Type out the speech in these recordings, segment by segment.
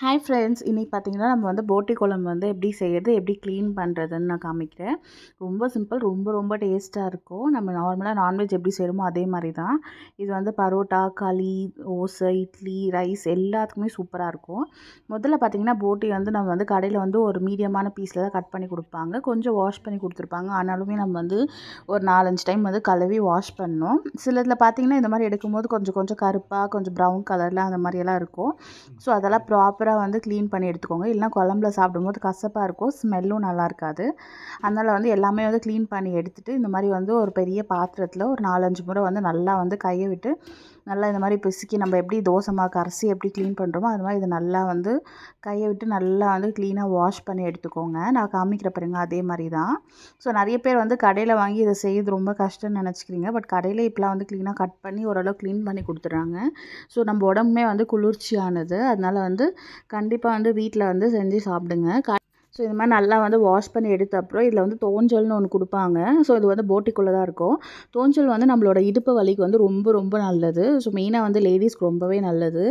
Hi friends இன்றைக்கி பார்த்தீங்கன்னா நம்ம வந்து போட்டி குழம்பு வந்து எப்படி செய்யறது எப்படி க்ளீன் பண்ணுறதுன்னு நான் காமிக்கிறேன். ரொம்ப சிம்பிள் ரொம்ப ரொம்ப டேஸ்ட்டாக இருக்கும். நம்ம நார்மலாக நான்வெஜ் எப்படி செய்கிறோமோ அதே மாதிரி தான் இது வந்து பரோட்டா களி தோசை இட்லி ரைஸ் எல்லாத்துக்குமே சூப்பராக இருக்கும். முதல்ல பார்த்தீங்கன்னா போட்டி வந்து நம்ம வந்து கடையில் வந்து ஒரு மீடியமான பீஸில் தான் கட் பண்ணி கொடுப்பாங்க. கொஞ்சம் வாஷ் பண்ணி கொடுத்துருப்பாங்க. ஆனாலுமே நம்ம வந்து ஒரு நாலஞ்சு டைம் வந்து கழுவி வாஷ் பண்ணோம் சிலதில் பார்த்தீங்கன்னா இந்த மாதிரி எடுக்கும்போது கொஞ்சம் கொஞ்சம் கருப்பாக கொஞ்சம் ப்ரௌன் கலரில் அந்த மாதிரியெல்லாம் இருக்கும். ஸோ அதெல்லாம் ப்ராப்பராக வந்து க்ளீன் பண்ணி எடுத்துக்கோங்க. இல்லைனா குழம்புல சாப்பிடும்போது கசப்பாக இருக்கும் ஸ்மெல்லும் நல்லா இருக்காது. அதனால் வந்து எல்லாமே வந்து க்ளீன் பண்ணி எடுத்துகிட்டு இந்த மாதிரி வந்து ஒரு பெரிய பாத்திரத்தில் ஒரு நாலஞ்சு முறை வந்து நல்லா வந்து கையை விட்டு நல்லா இந்த மாதிரி பிசுக்கி நம்ம எப்படி தோசை மாவு கரைச்சி எப்படி க்ளீன் பண்ணுறோமோ அது மாதிரி இது நல்லா வந்து கையை விட்டு நல்லா வந்து க்ளீனாக வாஷ் பண்ணி எடுத்துக்கோங்க. நான் காமிக்கிற பாருங்க அதே மாதிரி தான். ஸோ நிறைய பேர் வந்து கடையில் வாங்கி இதை செய்யறது ரொம்ப கஷ்டம்னு நினச்சிக்கிறீங்க. பட் கடையில் இப்போலாம் வந்து க்ளீனாக கட் பண்ணி ஓரளவு க்ளீன் பண்ணி கொடுத்துட்றாங்க. ஸோ நம்ம உடம்புமே வந்து குளிர்ச்சியானது. அதனால் வந்து கண்டிப்பாக வந்து வீட்டில் வந்து செஞ்சு சாப்பிடுங்க. க ஸோ இது மாதிரி நல்லா வந்து வாஷ் பண்ணி எடுத்த அப்புறம் இதில் வந்து தோஞ்சல்னு ஒன்று கொடுப்பாங்க. ஸோ இது வந்து போட்டிக்குள்ளே தான் இருக்கும். தோஞ்சல் வந்து நம்மளோட இடுப்பு வலிக்கு வந்து ரொம்ப ரொம்ப நல்லது. ஸோ மெயினாக வந்து லேடிஸ்க்கு ரொம்பவே நல்லது.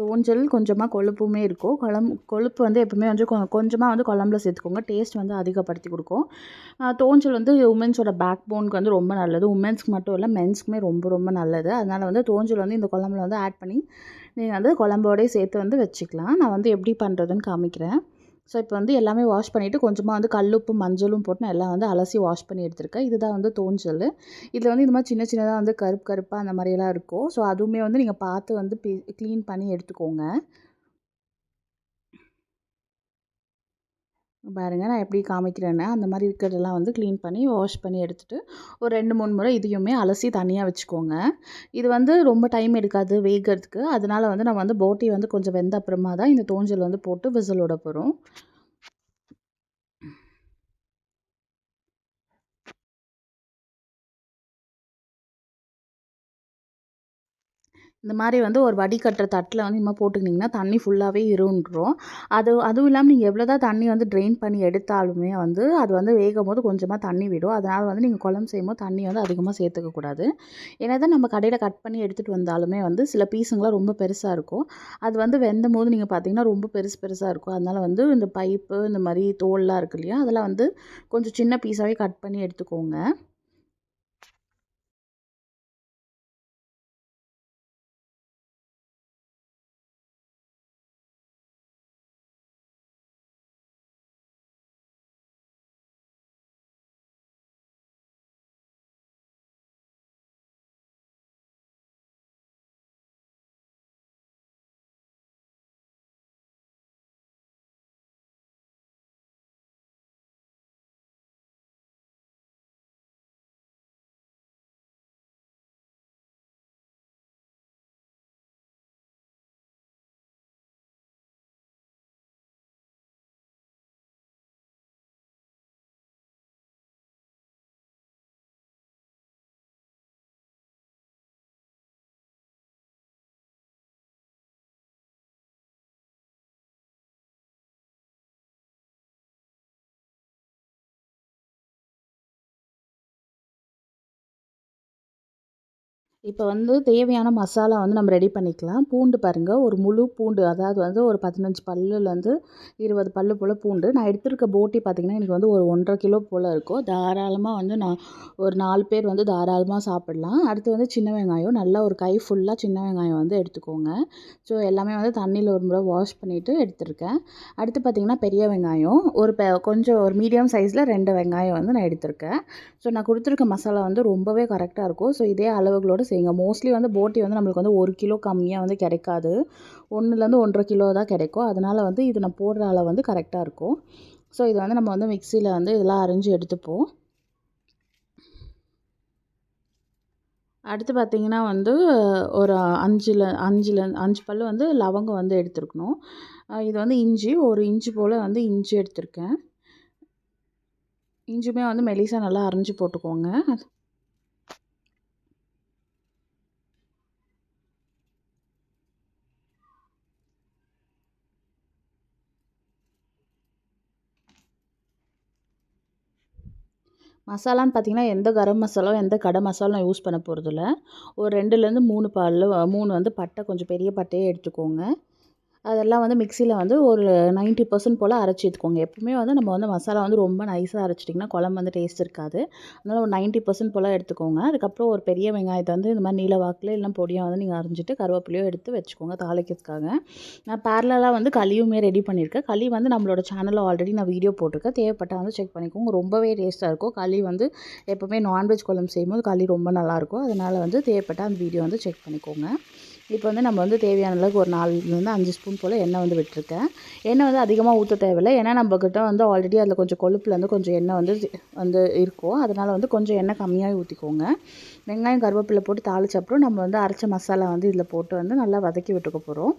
தோஞ்சல் கொஞ்சமாக கொழுப்புமே இருக்கும். குழம்பு கொழுப்பு வந்து எப்பவுமே வந்து கொ கொஞ்சமாக வந்து குழம்புல சேர்த்துக்கோங்க. டேஸ்ட் வந்து அதிகப்படுத்தி கொடுக்கும். தோஞ்சல் வந்து உமன்ஸோட பேக் போனுக்கு வந்து ரொம்ப நல்லது. உமன்ஸ்க்கு மட்டும் இல்லை மென்ஸ்க்குமே ரொம்ப ரொம்ப நல்லது. அதனால் வந்து தோஞ்சல் வந்து இந்த குழம்புல வந்து ஆட் பண்ணி நீங்கள் வந்து குழம்போடய சேர்த்து வந்து வச்சுக்கலாம். நான் வந்து எப்படி பண்ணுறதுன்னு காமிக்கிறேன். ஸோ இப்போ வந்து எல்லாமே வாஷ் பண்ணிவிட்டு கொஞ்சமாக வந்து கல்லுப்பு மஞ்சளும் போட்டு நான் எல்லாம் வந்து அலசி வாஷ் பண்ணி எடுத்திருக்கேன். இதுதான் வந்து தோஞ்சல். இதில் வந்து இந்த மாதிரி சின்ன சின்னதாக வந்து கருப்பு கருப்பாக அந்த மாதிரியெல்லாம் இருக்கும். ஸோ அதுவுமே வந்து நீங்கள் பார்த்து வந்து க்ளீன் பண்ணி எடுத்துக்கோங்க. பாருங்கள் நான் எப்படி காமிக்கிறேன்னா அந்த மாதிரி இருக்கிறதெல்லாம் வந்து க்ளீன் பண்ணி வாஷ் பண்ணி எடுத்துகிட்டு ஒரு ரெண்டு மூணு முறை இதையுமே அலசி தனியாக வச்சுக்கோங்க. இது வந்து ரொம்ப டைம் எடுக்காது வேகிறதுக்கு. அதனால் வந்து நம்ம வந்து போட்டி வந்து கொஞ்சம் வெந்த அப்புறமா தான் இந்த தோஞ்சல் வந்து போட்டு விசில் விட போகிறோம் இந்த மாதிரி வந்து ஒரு வடிகட்டுற தட்டில் வந்து இனிமேல் போட்டுக்கிட்டிங்கன்னா தண்ணி ஃபுல்லாகவே இருந்துரும் அது அதுவும் இல்லாமல் நீங்கள் எவ்வளோ தான் தண்ணி வந்து ட்ரெயின் பண்ணி எடுத்தாலுமே வந்து அது வந்து வேகும் போது கொஞ்சமாக தண்ணி விடும். அதனால் வந்து நீங்கள் குழம்பு செய்யும்போது தண்ணி வந்து அதிகமாக சேர்த்துக்கக்கூடாது ஏன்னா தான் நம்ம கடையில் கட் பண்ணி எடுத்துகிட்டு வந்தாலுமே வந்து சில பீஸுங்களாம் ரொம்ப பெருசாக இருக்கும். அது வந்து வெந்தும் போது நீங்கள் பார்த்தீங்கன்னா ரொம்ப பெருசு பெருசாக இருக்கும். அதனால் வந்து இந்த பைப்பு இந்த மாதிரி தோல்லாம் இருக்கு இல்லையா அதெல்லாம் வந்து கொஞ்சம் சின்ன பீஸாகவே கட் பண்ணி எடுத்துக்கோங்க. இப்போ வந்து தேவையான மசாலா வந்து நம்ம ரெடி பண்ணிக்கலாம். பூண்டு பாருங்கள் ஒரு முழு பூண்டு அதாவது வந்து ஒரு பதினஞ்சு பல்லுலேருந்து இருபது பல்லு போல் பூண்டு. நான் எடுத்திருக்க போட்டி பார்த்திங்கன்னா எனக்கு வந்து ஒரு ஒன்றரை கிலோ போல் இருக்கும். தாராளமாக வந்து நான் ஒரு நாலு பேர் வந்து தாராளமாக சாப்பிட்லாம். அடுத்து வந்து சின்ன வெங்காயம். நல்லா ஒரு கை ஃபுல்லாக சின்ன வெங்காயம் வந்து எடுத்துக்கோங்க. ஸோ எல்லாமே வந்து தண்ணியில் ஒரு முறை வாஷ் பண்ணிவிட்டு எடுத்திருக்கேன். அடுத்து பார்த்திங்கன்னா பெரிய வெங்காயம். ஒரு பெ கொஞ்சம் ஒரு மீடியம் சைஸில் ரெண்டு வெங்காயம் வந்து நான் எடுத்திருக்கேன். ஸோ நான் கொடுத்துருக்க மசாலா வந்து ரொம்பவே கரெக்டாக இருக்கும். ஸோ இதே அளவுகளோடு செய்யுங்க. மோஸ்ட்லி வந்து போட்டி வந்து நம்மளுக்கு வந்து ஒரு கிலோ கம்மியாக வந்து கிடைக்காது. ஒன்றுலேருந்து ஒன்றரை கிலோ தான் கிடைக்கும். அதனால் வந்து இது நான் போடுற அளவு வந்து கரெக்டாக இருக்கும். ஸோ இது வந்து நம்ம வந்து மிக்சியில் வந்து இதெல்லாம் அரைஞ்சி எடுத்துப்போம். அடுத்து பார்த்திங்கன்னா வந்து ஒரு அஞ்சில் அஞ்சில் அஞ்சு பல் வந்து லவங்கம் வந்து எடுத்துருக்கணும். இது வந்து இஞ்சி ஒரு இஞ்சி போல் வந்து இஞ்சி எடுத்திருக்கேன். இஞ்சியுமே வந்து மெலிசாக நல்லா அரைஞ்சி போட்டுக்கோங்க. மசாலான்னு பார்த்தீங்கன்னா எந்த கரம் மசாலாவும் எந்த கடை மசாலாவும் நான் யூஸ் பண்ண போகிறதில்ல ஒரு ரெண்டுலேருந்து மூணு பாலில் மூணு வந்து பட்டை கொஞ்சம் பெரிய பட்டையே எடுத்துக்கோங்க. அதெல்லாம் வந்து மிக்சியில் வந்து ஒரு நைன்ட்டி பர்சன்ட் போல் அரைச்சி எடுத்துக்கோங்க. எப்பவுமே வந்து நம்ம வந்து மசாலா வந்து ரொம்ப நைஸாக அரைச்சிட்டிங்கன்னா குழம்பு வந்து டேஸ்ட் இருக்காது. அதனால் ஒரு நைன்ட்டி பர்சன்ட் போல் எடுத்துக்கோங்க. அதுக்கப்புறம் ஒரு பெரிய வெங்காயத்தை வந்து இந்த மாதிரி நீல வாக்கில் இல்லைனா பொடியாக வந்து நீங்கள் அரைஞ்சிட்டு கருவேப்பிலையோ எடுத்து வச்சுக்கோங்க தாளிக்கிறதுக்காக. நான் பேரலாக வந்து களியுமே ரெடி பண்ணியிருக்கேன். களி வந்து நம்மளோட சேனலில் ஆல்ரெடி நான் வீடியோ போட்டிருக்கேன். தேவைப்பட்டால் வந்து செக் பண்ணிக்கோங்க. ரொம்பவே டேஸ்ட்டாக இருக்கும். களி வந்து எப்போவுமே நான்வெஜ் குழம்பு செய்யும்போது களி ரொம்ப நல்லாயிருக்கும் அதனால் வந்து தேவைப்பட்டால் அந்த வீடியோ வந்து செக் பண்ணிக்கோங்க. இப்போ வந்து நம்ம வந்து தேவையான அளவுக்கு ஒரு நாலுலேருந்து அஞ்சு ஸ்பூன் போல் எண்ணெய் வந்து விட்டுருக்கேன். எண்ணெய் வந்து அதிகமாக ஊற்ற தேவையில்லை. ஏன்னா நம்மக்கிட்ட வந்து ஆல்ரெடி அதில் கொஞ்சம் கொழுப்பில் வந்து கொஞ்சம் எண்ணெய் வந்து வந்து இருக்கும். அதனால் வந்து கொஞ்சம் எண்ணெய் கம்மியாக ஊற்றிக்கோங்க வெங்காயம் கருவேப்பிலை போட்டு தாளிச்ச அப்புறம் நம்ம வந்து அரைச்ச மசாலா வந்து இதில் போட்டு வந்து நல்லா வதக்கி விட்டுக்க போகிறோம்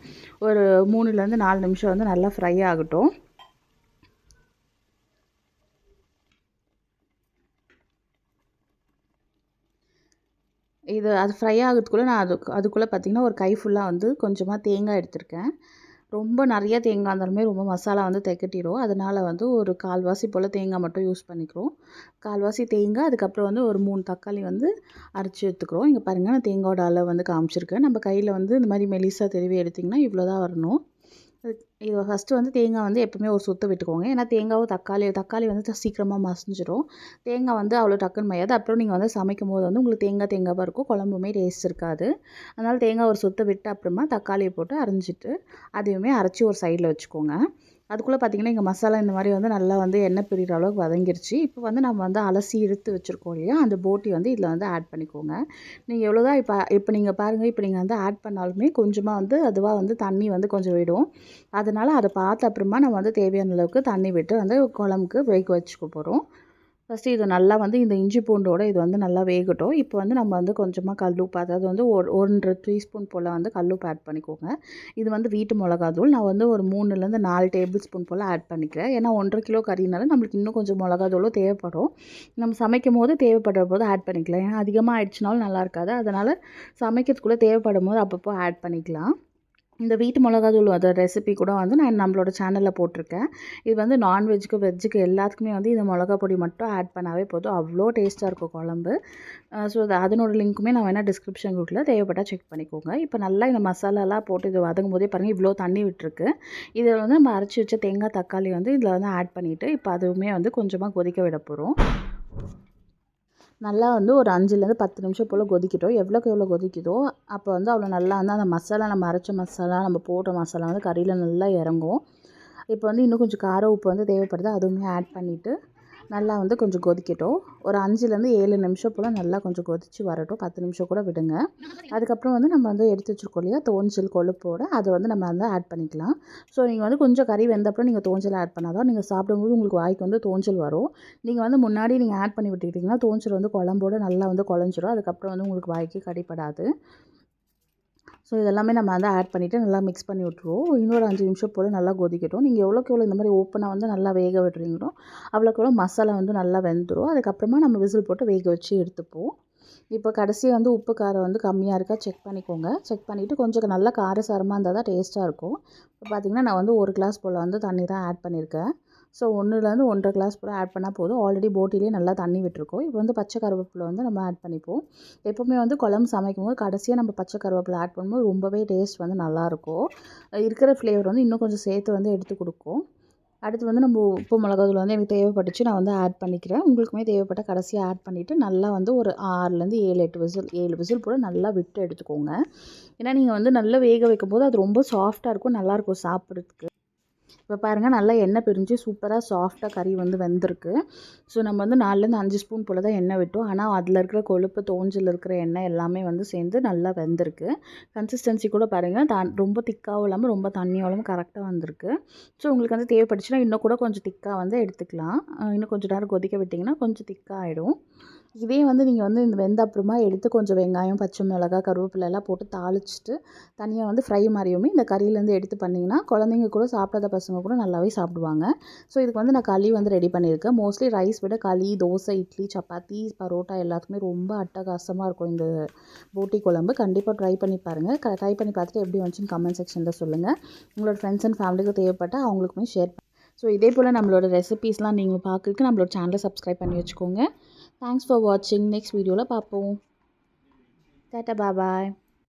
ஒரு மூணுலேருந்து நாலு நிமிஷம் வந்து நல்லா ஃப்ரை ஆகட்டும். இது அது ஃப்ரை ஆகிறதுக்குள்ளே நான் அது அதுக்குள்ளே பார்த்திங்கன்னா ஒரு கை ஃபுல்லாக வந்து கொஞ்சமாக தேங்காய் எடுத்திருக்கேன். ரொம்ப நிறைய தேங்காய் இருந்தாலுமே ரொம்ப மசாலா வந்து திகட்டிடும் அதனால் வந்து ஒரு கால்வாசி போல் தேங்காய் மட்டும் யூஸ் பண்ணிக்கிறோம். கால்வாசி தேங்காய் அதுக்கப்புறம் வந்து ஒரு மூணு தக்காளி வந்து அரைச்சி எடுத்துக்கிறோம். இங்கே பாருங்கள் நான் தேங்காயோட அளவு வந்து காமிச்சிருக்கேன். நம்ம கையில் வந்து இந்த மாதிரி மெலிசாக திருவி எடுத்திங்கன்னா இவ்வளோ தான் வரணும். இது ஃபஸ்ட்டு வந்து தேங்காய் வந்து எப்பவுமே ஒரு சுற்று விட்டுக்கோங்க. ஏன்னா தேங்காவும் தக்காளி தக்காளி வந்து சீக்கிரமாக மசிஞ்சிடும் தேங்காய் வந்து அவ்வளோ டக்குன்னு மையாது. அப்புறம் நீங்கள் வந்து சமைக்கும் போது வந்து உங்களுக்கு தேங்காய் தேங்காவாக இருக்கும் குழம்புமே டேஸ்ட் இருக்காது. அதனால் தேங்காய் ஒரு சுற்று விட்டு அப்புறமா தக்காளியை போட்டு அரைஞ்சிட்டு அதையுமே அரைச்சி ஒரு சைடில் வச்சுக்கோங்க. அதுக்குள்ளே பார்த்திங்கன்னா இங்கே மசாலா இந்த மாதிரி வந்து நல்லா வந்து எண்ணெய் பிரிகிற அளவுக்கு வதங்கிருச்சு. இப்போ வந்து நம்ம வந்து அலசி இழுத்து வச்சுருக்கோம் இல்லையா? அந்த போட்டி வந்து இதில் வந்து ஆட் பண்ணிக்கோங்க. நீங்கள் எவ்வளோ தான் இப்போ இப்போ நீங்கள் பாருங்கள் இப்போ நீங்கள் வந்து ஆட் பண்ணாலுமே கொஞ்சமாக வந்து அதுவாக வந்து தண்ணி வந்து கொஞ்சம் விடும். அதனால் அதை பார்த்த அப்புறமா நம்ம வந்து தேவையான அளவுக்கு தண்ணி விட்டு வந்து குழம்புக்கு வேக வச்சுக்க போகிறோம் ஃபஸ்ட்டு இது நல்லா வந்து இந்த இஞ்சி பூண்டோட இது வந்து நல்லா வேகட்டும். இப்போ வந்து நம்ம வந்து கொஞ்சமாக கல்லுப்பு அதாவது வந்து ஒரு ஒன்றரை டீஸ்பூன் போல் வந்து கல்லுப்பு ஆட் பண்ணிக்கோங்க. இது வந்து வீட்டு மிளகாத்தூள். நான் வந்து ஒரு மூணுலேருந்து நாலு டேபிள் ஸ்பூன் போல் ஆட் பண்ணிக்கிறேன். ஏன்னா ஒன்றரை கிலோ கறினால நம்மளுக்கு இன்னும் கொஞ்சம் மிளகாத்தூளும் தேவைப்படும். நம்ம சமைக்கும் போது தேவைப்படுற போது ஆட் பண்ணிக்கலாம். ஏன்னா அதிகமாக ஆயிடுச்சுனாலும் நல்லா இருக்காது. அதனால் சமைக்கிறதுக்குள்ளே தேவைப்படும் போது அப்பப்போ ஆட் பண்ணிக்கலாம். இந்த வீட்டு மிளகாதூள் அதோட ரெசிபி கூட வந்து நான் நம்மளோட சேனலில் போட்டிருக்கேன். இது வந்து நான்வெஜ்ஜுக்கு வெஜ்ஜுக்கு எல்லாத்துக்குமே வந்து இந்த மிளகா பொடி மட்டும் ஆட் பண்ணாவே போதும். அவ்வளோ டேஸ்ட்டாக இருக்கும் குழம்பு. ஸோ அது அதனோட லிங்க்குமே நான் வேணால் டிஸ்கிரிப்ஷன் கொடுக்கல. தேவைப்பட்டால் செக் பண்ணிக்கோங்க. இப்போ நல்லா இந்த மசாலாலாம் போட்டு இது வதங்கும் போதே பாருங்கள் இவ்வளோ தண்ணி விட்டுருக்கு. இதில் வந்து நம்ம அரைச்சி வச்ச தேங்காய் தக்காளி வந்து இதில் வந்து ஆட் பண்ணிவிட்டு இப்போ அதுவுமே வந்து கொஞ்சமாக கொதிக்க விட போகிறோம் நல்லா வந்து ஒரு அஞ்சுலேருந்து பத்து நிமிஷம் போல் கொதிக்கட்டும். எவ்வளோக்கு எவ்வளோ கொதிக்குதோ அப்போ வந்து அவ்வளோ நல்லா வந்து அந்த மசாலா நம்ம அரைச்ச மசாலா நம்ம போட்ட மசாலா வந்து கறியில் நல்லா இறங்கும். இப்போ வந்து இன்னும் கொஞ்சம் கார உப்பு வந்து தேவைப்படுது அதுவுமே ஆட் பண்ணிவிட்டு நல்லா வந்து கொஞ்சம் கொதிக்கட்டும். ஒரு அஞ்சுலேருந்து ஏழு நிமிஷம் போல் நல்லா கொஞ்சம் கொதித்து வரட்டும். பத்து நிமிஷம் கூட விடுங்க. அதுக்கப்புறம் வந்து நம்ம வந்து எடுத்து வச்சுருக்கோம் இல்லையா தோஞ்சல் கொழுப்போடு அதை வந்து நம்ம வந்து ஆட் பண்ணிக்கலாம். ஸோ நீங்கள் வந்து கொஞ்சம் கறி வெந்தப்பறம் நீங்கள் தோஞ்சல் ஆட் பண்ணால் தான் நீங்கள் சாப்பிடும்போது உங்களுக்கு வாய்க்கு வந்து தோஞ்சல் வரும். நீங்கள் வந்து முன்னாடி நீங்கள் ஆட் பண்ணி விட்டுக்கிட்டிங்கன்னா தோஞ்சல் வந்து குழம்போடு நல்லா வந்து குழஞ்சிரும். அதுக்கப்புறம் வந்து உங்களுக்கு வாய்க்கு கடிப்படாது. ஸோ இதெல்லாமே நம்ம வந்து ஆட் பண்ணிவிட்டு நல்லா மிக்ஸ் பண்ணி விட்ருவோம் இன்னொரு அஞ்சு நிமிஷம் போல் நல்லா கொதிக்கட்டும். நீங்கள் எவ்வளோக்கு எவ்வளோ இந்த மாதிரி ஓப்பனாக வந்து நல்லா வேக விடுறீங்களோ அவ்வளோக்கு எவ்வளோ மசாலா வந்து நல்லா வெந்துடும் அதுக்கப்புறமா நம்ம விசில் போட்டு வேக வச்சு எடுத்துப்போம். இப்போ கடைசியாக வந்து உப்பு காரம் வந்து கம்மியாக இருக்கா செக் பண்ணிக்கோங்க. செக் பண்ணிவிட்டு கொஞ்சம் நல்லா காரசாரமாக இருந்தால் தான் டேஸ்ட்டாக இருக்கும். இப்போ பார்த்திங்கன்னா நான் வந்து ஒரு கிளாஸ் போல் வந்து தண்ணி தான் ஆட் பண்ணியிருக்கேன் ஸோ ஒன்றுலேருந்து ஒன்றரை கிளாஸ் போல் ஆட் பண்ணால் போதும். ஆல்ரெடி போட்டிலே நல்லா தண்ணி விட்டுருக்கோம். இப்போ வந்து பச்சை கருவேப்பிலை வந்து நம்ம ஆட் பண்ணிப்போம். எப்போவுமே வந்து குழம்பு சமைக்கும் போது கடைசியாக நம்ம பச்சை கருவேப்பிலை ஆட் பண்ணும்போது ரொம்பவே டேஸ்ட் வந்து நல்லாயிருக்கும். இருக்கிற ஃப்ளேவர் வந்து இன்னும் கொஞ்சம் சேர்த்து வந்து எடுத்து கொடுக்கும். அடுத்து வந்து நம்ம உப்பு மிளகாதூள் வந்து எனக்கு தேவைப்பட்டுச்சு நான் வந்து ஆட் பண்ணிக்கிறேன். உங்களுக்குமே தேவைப்பட்ட கடைசியாக ஆட் பண்ணிவிட்டு நல்லா வந்து ஒரு ஆறுலேருந்து ஏழு எட்டு விசில் ஏழு விசில் போல் நல்லா விட்டு எடுத்துக்கோங்க. ஏன்னா நீங்கள் வந்து நல்லா வேக வைக்கும் போது அது ரொம்ப சாஃப்டாக இருக்கும். நல்லாயிருக்கும் சாப்பிட்றதுக்கு. இப்போ பாருங்கள் நல்லா எண்ணெய் பிரிஞ்சு சூப்பராக சாஃப்டாக கறி வந்து வந்திருக்கு. ஸோ நம்ம வந்து நாலுலேருந்து அஞ்சு ஸ்பூன் போல் தான் எண்ணெய் விட்டோம். ஆனால் அதில் இருக்கிற கொழுப்பு தோஞ்சில் இருக்கிற எண்ணெய் எல்லாமே வந்து சேர்ந்து நல்லா வெந்திருக்கு. கன்சிஸ்டன்சி கூட பாருங்கள் தான் ரொம்ப திக்காகவும் இல்லாமல் ரொம்ப தண்ணியாகவும் இல்லாமல் கரெக்டாக வந்திருக்கு. ஸோ உங்களுக்கு வந்து தேவைப்பட்டுச்சுன்னா இன்னும் கூட கொஞ்சம் திக்காக வந்து எடுத்துக்கலாம். இன்னும் கொஞ்சம் நேரம் கொதிக்க விட்டிங்கன்னா கொஞ்சம் திக்காக ஆகிடும் இதே வந்து நீங்கள் வந்து இந்த வெந்த அப்புறமா எடுத்து கொஞ்சம் வெங்காயம் பச்சை மிளகா கருவேப்பிலை எல்லாம் போட்டு தாளிச்சிட்டு தனியாக வந்து ஃப்ரை மாதிரியுமே இந்த கறியிலேருந்து எடுத்து பண்ணிங்கன்னா குழந்தைங்க கூட சாப்பிடாத பசங்க கூட நல்லாவே சாப்பிடுவாங்க. ஸோ இதுக்கு வந்து நான் களி வந்து ரெடி பண்ணியிருக்கேன். மோஸ்ட்லி ரைஸ் விட களி தோசை இட்லி சப்பாத்தி பரோட்டா எல்லாத்துக்குமே ரொம்ப அட்டகாசமாக இருக்கும் இந்த போட்டி குழம்பு. கண்டிப்பாக ட்ரை பண்ணி பாருங்கள் க ட்ரை பண்ணி பார்த்துட்டு எப்படி வந்துச்சுன்னு கமெண்ட் செக்ஷனில் சொல்லுங்கள் உங்களோட ஃப்ரெண்ட்ஸ் அண்ட் ஃபேமிலிக்கு தேவைப்பட்டால் அவங்களுக்குமே ஷேர் ஸோ இதே போல் நம்மளோட ரெசிபீஸ்லாம் நீங்கள் பார்க்குறதுக்கு நம்மளோட சேனலை சப்ஸ்கிரைப் பண்ணி வச்சுக்கோங்க. தேங்க்ஸ் ஃபார் வாட்சிங் நெக்ஸ்ட் வீடியோவில் பார்ப்போம். டாட்டா பாய்